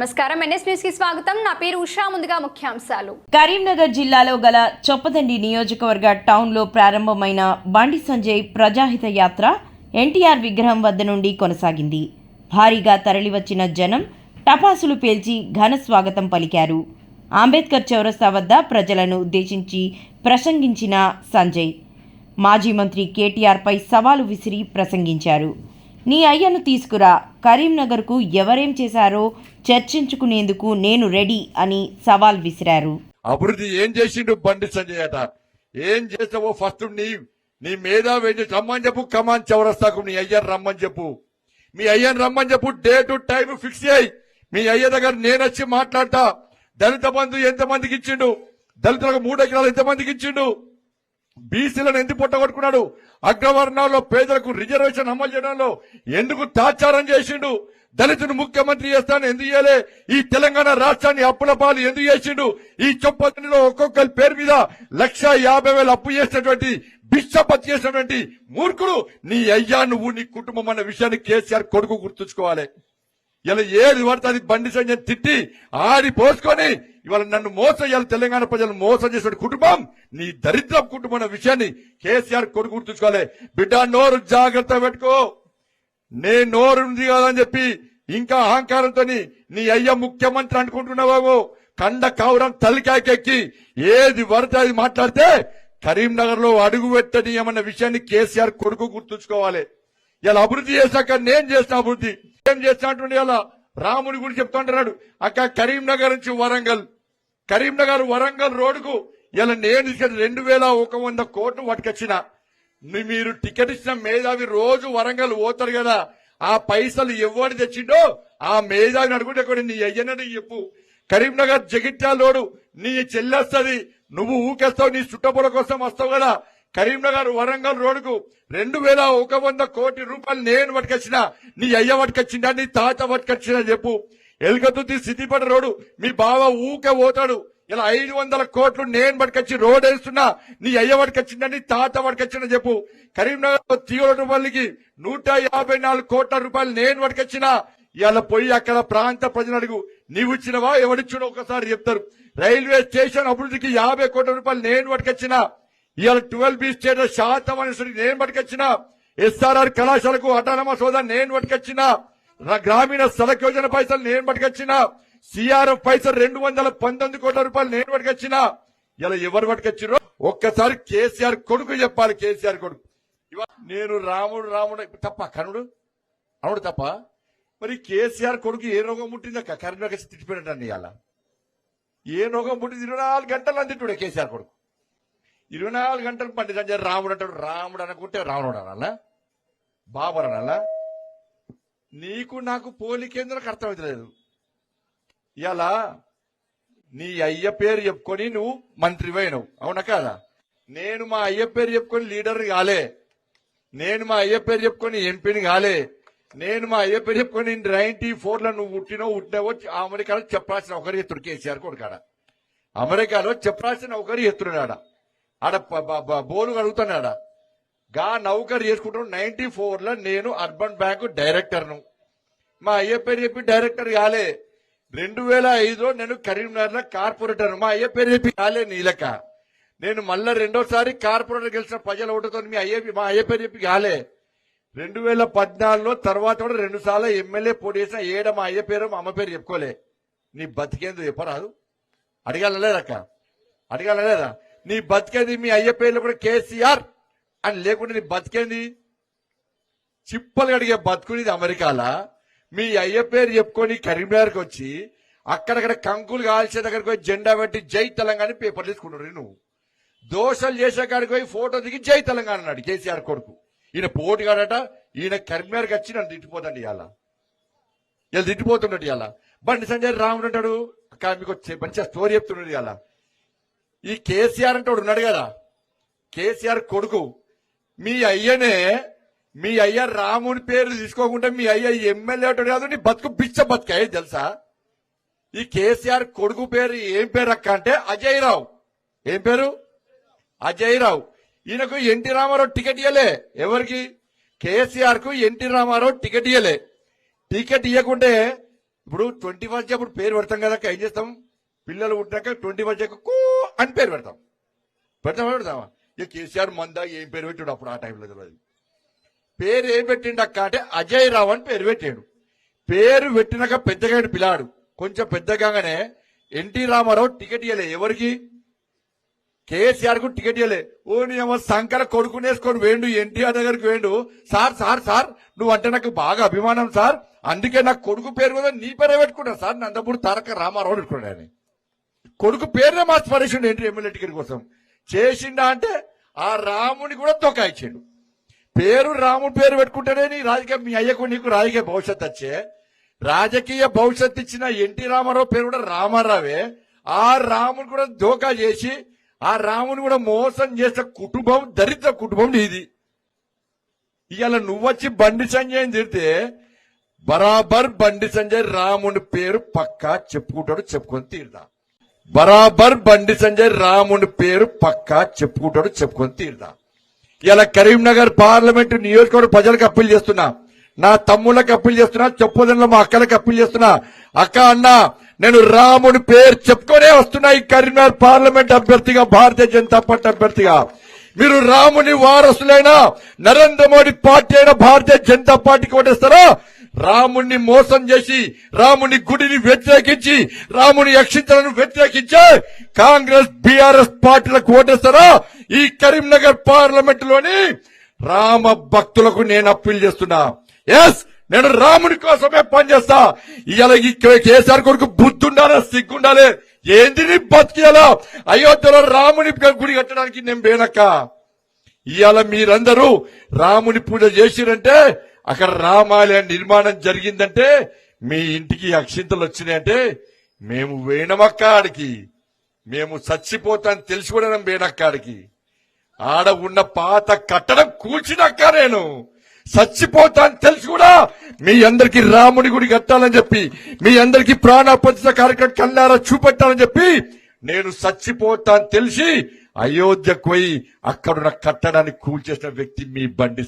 నమస్కారం. ఎన్ఎస్ న్యూస్కి స్వాగతం. నా పేరు ఉషా. ముందుగా ముఖ్యాంశాలు. కరీంనగర్ జిల్లాలో గల చొప్పదండి నియోజకవర్గ టౌన్లో ప్రారంభమైన బండి సంజయ్ ప్రజాహిత యాత్ర ఎన్టీఆర్ విగ్రహం వద్ద నుండి కొనసాగింది. భారీగా తరలివచ్చిన జనం టపాసులు పేల్చి ఘన స్వాగతం పలికారు. అంబేద్కర్ చౌరస్తా వద్ద ప్రజలను ఉద్దేశించి ప్రసంగించిన సంజయ్. మాజీ మంత్రి కేటీఆర్పై సవాలు విసిరి ప్రసంగించారు. నీ అయ్యను తీసుకురా కరీంనగర్కు ఎవరేం చేశారో చర్చించుకునేందుకు నేను రెడీ అని సవాల్ విసిరారు. అభివృద్ధి ఏం చేసిండు బండి సంజయ్ అట? ఏం చేసావో ఫస్ట్ నీ నీ మేధావి వేసి రమ్మని చెప్పు కమాన్ చౌరస్తాకు నీ అయ్యని రమ్మని చెప్పు. మీ అయ్యని రమ్మని చెప్పు డేటు టైం ఫిక్స్ చేయి. మీ అయ్య దగ్గర నేను వచ్చి మాట్లాడతా. దళిత బంధు ఎంతమందికి ఇచ్చిండు? దళితులకు మూడు ఎకరాలు ఎంతమందికి ఇచ్చిండు? బీసీలను ఎందుకు పొట్టగొట్టుకున్నాడు? అగ్రవర్ణాల్లో పేదలకు రిజర్వేషన్ అమలు చేయడంలో ఎందుకు తాచారం చేసిండు? దళితుడు ముఖ్యమంత్రి చేస్తాను ఎందుకు చేయలే? ఈ తెలంగాణ రాష్ట్రాన్ని అప్పుల పాలు ఎందుకు చేసిండు? ఈ చొప్పతినిలో ఒక్కొక్కరి పేరు మీద లక్ష యాభై వేలు అప్పు చేసినటువంటి బిచ్చపతి చేసినటువంటి మూర్ఖుడు. నీ అయ్యా నువ్వు నీ కుటుంబం అన్న విషయాన్ని కేసీఆర్ కొడుకు గుర్తుంచుకోవాలి. ఇలా ఏది పడితే అది బండి సంజయ్ తిట్టి ఆడి పోసుకొని ఇవాళ నన్ను మోసం ఇవాళ తెలంగాణ ప్రజలు మోసం చేసిన కుటుంబం నీ దరిద్ర కుటుంబం అన్న విషయాన్ని కేసీఆర్ కొడుకు గుర్తుంచుకోవాలి. బిడ్డ నోరు జాగ్రత్త పెట్టుకో. నే నోరు ఉంది కాదని చెప్పి ఇంకా అహంకారంతో నీ అయ్య ముఖ్యమంత్రి అనుకుంటున్నావు కండ కౌరం తలికాకెక్కి ఏది పడితే అది మాట్లాడితే కరీంనగర్లో అడుగు పెట్టనీయమన్న విషయాన్ని కేసీఆర్ కొడుకు గుర్తుంచుకోవాలి. ఇలా అభివృద్ధి చేశాక నేను చేసిన అభివృద్ధి. ఏం చేసినటువంటి ఇలా రాముని గురించి చెప్తుంటున్నాడు. అక్క కరీంనగర్ నుంచి వరంగల్. కరీంనగర్ వరంగల్ రోడ్డుకు ఇలా నేను తీసుకెళ్ళి రెండు వేల ఒక వంద కోట్లు పట్టుకొచ్చిన. మీరు టికెట్ ఇచ్చిన మేధావి రోజు వరంగల్ పోతారు కదా. ఆ పైసలు ఎవరు తెచ్చిండో ఆ మేధావిని అడుగుంటే కూడా నీ అయ్యనని చెప్పు. కరీంనగర్ జగిత్యాలోడు నీ చెల్లెస్తుంది. నువ్వు ఊకేస్తావు నీ చుట్టపుల కోసం వస్తావు కదా. కరీంనగర్ వరంగల్ రోడ్డుకు రెండు వేల ఒక వంద కోటి రూపాయలు నేను పట్టుకొచ్చిన నీ అయ్య పట్టుకొచ్చిందా నీ తాత పట్టుకొచ్చిన చెప్పు. ఎలుకతుర్తి సిద్దిపేట రోడ్డు మీ బావ ఊకే పోతాడు. ఇలా ఐదు వందల కోట్లు నేను పట్టుకొచ్చి రోడ్ వేస్తున్నా నీ అయ్య పట్టుకొచ్చిందా నీ తాత పట్టుకొచ్చిన చెప్పు. కరీంనగర్ తీగలపల్లికి నూట యాభై నాలుగు కోట్ల రూపాయలు నేను పట్టుకొచ్చిన. ఇలా పోయి అక్కడ ప్రాంత ప్రజలు అడుగు నీవు ఇచ్చినవా? ఎవడిచ్చినా ఒకసారి చెప్తారు. రైల్వే స్టేషన్ అభివృద్ధికి యాభై కోట్ల రూపాయలు నేను పట్టుకొచ్చినా. ఇవాళ ట్వెల్వ్ బి స్టేట్ శాతం అనేసరికి నేను పట్టుకొచ్చిన. ఎస్ఆర్ఆర్ కళాశాలకు అటానమా సోదా నేను పట్టుకొచ్చిన. గ్రామీణ సడక్ యోజన పైసలు నేను పట్టుకొచ్చిన. సిఆర్ఎఫ్ పైసలు రెండు వందల పంతొమ్మిది కోట్ల రూపాయలు నేను పట్టుకొచ్చిన. ఇలా ఎవరు పట్టుకొచ్చిరో ఒక్కసారి కేసీఆర్ కొడుకు చెప్పాలి కేసీఆర్ కొడుకు. ఇవా- నేను రాముడు రాముడు తప్ప కనుడు అవును తప్ప? మరి కేసీఆర్ కొడుకు ఏ రోగం ముట్టిందక్క కరీంనగర్ తిట్టిపోయినట్టు ఇవాళ. ఏ రోగం పుట్టింది? ఇరవై నాలుగు గంటలు అందిట్టుడే కేసీఆర్ కొడుకు. ఇరవై నాలుగు గంటలు పండి సంజయ్ రాముడు అంటాడు. రాముడు అనుకుంటే రావణుడు అనాలా? బాబర్ అనాలా? నీకు నాకు పోలికేందుకు అర్థమవుతలేదు. ఇలా నీ అయ్య పేరు చెప్పుకొని నువ్వు మంత్రి అవునా కాదా? నేను మా అయ్య పేరు చెప్పుకొని లీడర్ కాలే. నేను మా అయ్య పేరు చెప్పుకొని ఎంపీని కాలే. నేను మా అయ్య పేరు చెప్పుకొని నైన్టీ ఫోర్లో నువ్వు పుట్టినో పుట్టినావో అమెరికాలో చెప్పాల్సిన ఒకరి ఎత్తుడు కేసీఆర్ కొడుకాడ అమెరికాలో చెప్పాల్సిన ఒకరి ఎత్తున్నాడా ఆడ ప- బ- బోలు అడుగుతున్నాడా? గా నౌకర్ చేసుకుంటాను నైన్టీ ఫోర్లో నేను అర్బన్ బ్యాంకు డైరెక్టర్ను. మా అయ్య పేరు చెప్పి డైరెక్టర్ కాలే. రెండు వేల ఐదులో నేను కరీంనగర్లో కార్పొరేటర్ మా అయ్య పేరు చెప్పి కాలే నీలక నేను మళ్ళా రెండోసారి కార్పొరేటర్ గెలిచిన ప్రజల ఓటుతో మీ అయ్య మా అయ్య పేరు చెప్పి కాలే. రెండు వేల పద్నాలుగులో తర్వాత కూడా రెండు సార్లు ఎమ్మెల్యే పోటీ చేసిన ఏడ మా అయ్య పేరు మా అమ్మ పేరు చెప్పుకోలే. నీ బతికేందుకు చెప్పరాదు. అడగాలలేదక్క అడగాలలేదా నీ బతికేది మీ అయ్య పేర్లు కూడా కేసీఆర్. అని లేకుండా నీ బతికేంది? చిప్పలు అడిగే బతుకునేది అమెరికాలా? మీ అయ్య పేరు చెప్పుకొని కరీంనగర్కి వచ్చి అక్కడక్కడ కంకులు కాల్చే దగ్గరికి పోయి జెండా పెట్టి జై తెలంగాణ పేపర్ తీసుకుంటారు నువ్వు. దోషాలు చేసే కాడికి పోయి ఫోటో దిగి జై తెలంగాణ అన్నాడు కేసీఆర్ కొడుకు. ఈయన పోటీ కాడట ఈయన కరీంనగర్కి వచ్చి నన్ను తిట్టిపోతండి ఇవాళ ఇలా తిట్టిపోతున్నాడు ఇవాళ బండి సంజయ్ రాముడు అంటాడు మీకు మంచిగా స్టోరీ చెప్తున్నాడు ఇవాళ ఈ కేసీఆర్ అంటే ఉన్నాడు కదా. కేసీఆర్ కొడుకు. మీ అయ్యనే మీ అయ్య రాముని పేరు తీసుకోకుండా మీ అయ్య ఎమ్మెల్యే కాదు నీ బతుకు బిచ్చ బతుకాయ తెలుసా? ఈ కేసీఆర్ కొడుకు పేరు ఏం పేరు అక్క అంటే అజయ్ రావు ఏం పేరు? అజయ్ రావు ఈయనకు ఎన్టీ రామారావు టికెట్ ఇయ్యలే. ఎవరికి? కేసీఆర్కు ఎన్టీ రామారావు టికెట్ ఇయ్యలే. టికెట్ ఇవ్వకుంటే ఇప్పుడు ట్వంటీ ఫస్ట్ అప్పుడు పేరు పెడతాం కదా ఏం చేస్తాం? పిల్లలు పుట్టాక ట్వంటీ ఫస్ట్ కూ అని పేరు పెడతాం. పెడతామా పెడతామా ఇక కేసీఆర్ మందా ఏం పేరు పెట్టాడు అప్పుడు ఆ టైంలో తెలియదు. పేరు ఏం పెట్టిండు అక్క అంటే అజయ్ రావు అని పేరు పెట్టాడు. పేరు పెట్టినాక పెద్దగా పిల్లాడు. కొంచెం పెద్దగానే ఎన్టీ రామారావు టికెట్ ఇవ్వలే ఎవరికి? కేసీఆర్కు టికెట్ ఇవ్వలే ఓ నీ సంకర కొడుకునేసుకొని వేండు ఎన్టీఆర్ దగ్గరికి వేండు. సార్ సార్ సార్ నువ్వు అంటే నాకు బాగా అభిమానం సార్. అందుకే నాకు కొడుకు పేరు కూడా నీ పేరే పెట్టుకుంటా సార్. నందపూడి తారక రామారావు పెట్టుకున్నాను ఆయన. కొడుకు పేరునే మార్చి పడేసిండు ఏంటి ఎమ్మెల్యే టికెట్ కోసం? చేసిండా అంటే ఆ రాముని కూడా తొకాయించాడు పేరు రాముడి పేరు పెట్టుకుంటేనే నీ రాజకీయ మీ అయ్యకు నీకు రాజకీయ భవిష్యత్ వచ్చే. రాజకీయ భవిష్యత్తు ఇచ్చిన ఎన్టీ రామారావు పేరు కూడా రామారావే. ఆ రాముని కూడా దోకా చేసి ఆ రాముని కూడా మోసం చేసే కుటుంబం దరిద్ర కుటుంబం నీది. ఇవాళ నువ్వొచ్చి బండి సంజయ్ తిడితే బరాబర్ బండి సంజయ్ రాముని పేరు పక్కా చెప్పుకుంటాడు చెప్పుకొని తీరుదా బరాబర్ బండి సంజయ్ రాముని పేరు పక్కా చెప్పుకుంటాడు చెప్పుకొని తీరుదా ఇలా కరీంనగర్ పార్లమెంటు నియోజకవర్గ ప్రజలకు అప్పీల్ చేస్తున్నా. నా తమ్ముళ్ళకి అప్పీల్ చేస్తున్నా చెప్పదంలో మా అక్కలకి అప్పీల్ చేస్తున్నా. అక్క అన్న నేను రాముని పేరు చెప్పుకొనే వస్తున్నా ఈ కరీంనగర్ పార్లమెంట్ అభ్యర్థిగా భారతీయ జనతా పార్టీ అభ్యర్థిగా. మీరు రాముని వారసులైన నరేంద్ర మోడీ పార్టీ అయిన భారతీయ జనతా పార్టీకి ఓటేస్తారా? రాముణ్ణి మోసం చేసి రాముని గుడిని వ్యతిరేకించి రాముని యక్షించలను వ్యతిరేకించే కాంగ్రెస్ బీఆర్ఎస్ పార్టీలకు ఓటేస్తారా? ఈ కరీంనగర్ పార్లమెంట్లోని రామ భక్తులకు నేను అప్పీల్ చేస్తున్నా. ఎస్ నేను రాముని కోసమే పనిచేస్తా. ఇవాళ కేసీఆర్ కొడుకు బుద్ధి ఉండాలి సిగ్గుండాలి? ఏంది నీ బతికేలా అయోధ్యలో రాముని గుడి కట్టడానికి నేను పోయినక్క ఇవాళ మీరందరూ రాముని పూజ చేసిరంటే అక్కడ రామాలయ నిర్మాణం జరిగిందంటే మీ ఇంటికి అక్షింతలు వచ్చినాయంటే మేము వేణమక్క ఆడికి మేము చచ్చిపోతాను తెలిసి కూడా వేణక్క ఆడికి. ఆడ ఉన్న పాత కట్టడం కూల్చినక్క నేను. చచ్చిపోతాను తెలిసి కూడా మీ అందరికి రాముని గుడి కట్టాలని చెప్పి మీ అందరికి ప్రాణాపతిత కార్యక్రమం కన్నారా చూపెట్టాలని చెప్పి నేను చచ్చిపోతాను తెలిసి అయోధ్యకు పోయి అక్కడున్న కట్టడాన్ని కూల్చేసిన వ్యక్తి మీ బండి